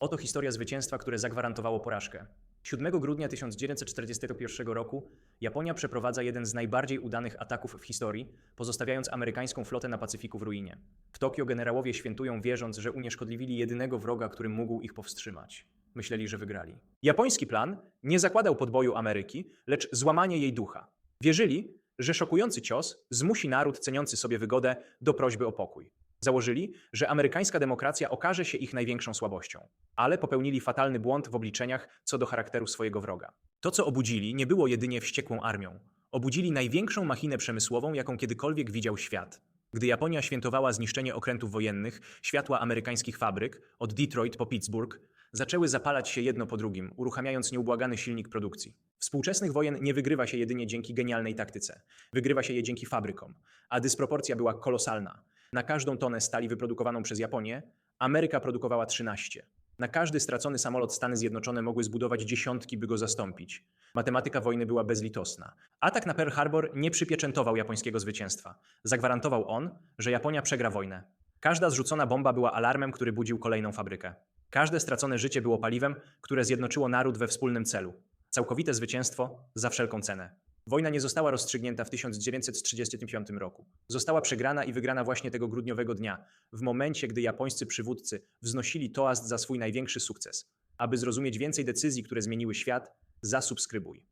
Oto historia zwycięstwa, które zagwarantowało porażkę. 7 grudnia 1941 roku Japonia przeprowadza jeden z najbardziej udanych ataków w historii, pozostawiając amerykańską flotę na Pacyfiku w ruinie. W Tokio generałowie świętują, wierząc, że unieszkodliwili jedynego wroga, który mógł ich powstrzymać. Myśleli, że wygrali. Japoński plan nie zakładał podboju Ameryki, lecz złamanie jej ducha. Wierzyli, że szokujący cios zmusi naród ceniący sobie wygodę do prośby o pokój. Założyli, że amerykańska demokracja okaże się ich największą słabością, ale popełnili fatalny błąd w obliczeniach co do charakteru swojego wroga. To, co obudzili, nie było jedynie wściekłą armią. Obudzili największą machinę przemysłową, jaką kiedykolwiek widział świat. Gdy Japonia świętowała zniszczenie okrętów wojennych, światła amerykańskich fabryk, od Detroit po Pittsburgh, zaczęły zapalać się jedno po drugim, uruchamiając nieubłagany silnik produkcji. Współczesnych wojen nie wygrywa się jedynie dzięki genialnej taktyce. Wygrywa się je dzięki fabrykom, a dysproporcja była kolosalna. Na każdą tonę stali wyprodukowaną przez Japonię, Ameryka produkowała 13. Na każdy stracony samolot Stany Zjednoczone mogły zbudować dziesiątki, by go zastąpić. Matematyka wojny była bezlitosna. Atak na Pearl Harbor nie przypieczętował japońskiego zwycięstwa. Zagwarantował on, że Japonia przegra wojnę. Każda zrzucona bomba była alarmem, który budził kolejną fabrykę. Każde stracone życie było paliwem, które zjednoczyło naród we wspólnym celu. Całkowite zwycięstwo za wszelką cenę. Wojna nie została rozstrzygnięta w 1935 roku. Została przegrana i wygrana właśnie tego grudniowego dnia, w momencie, gdy japońscy przywódcy wznosili toast za swój największy sukces. Aby zrozumieć więcej decyzji, które zmieniły świat, zasubskrybuj.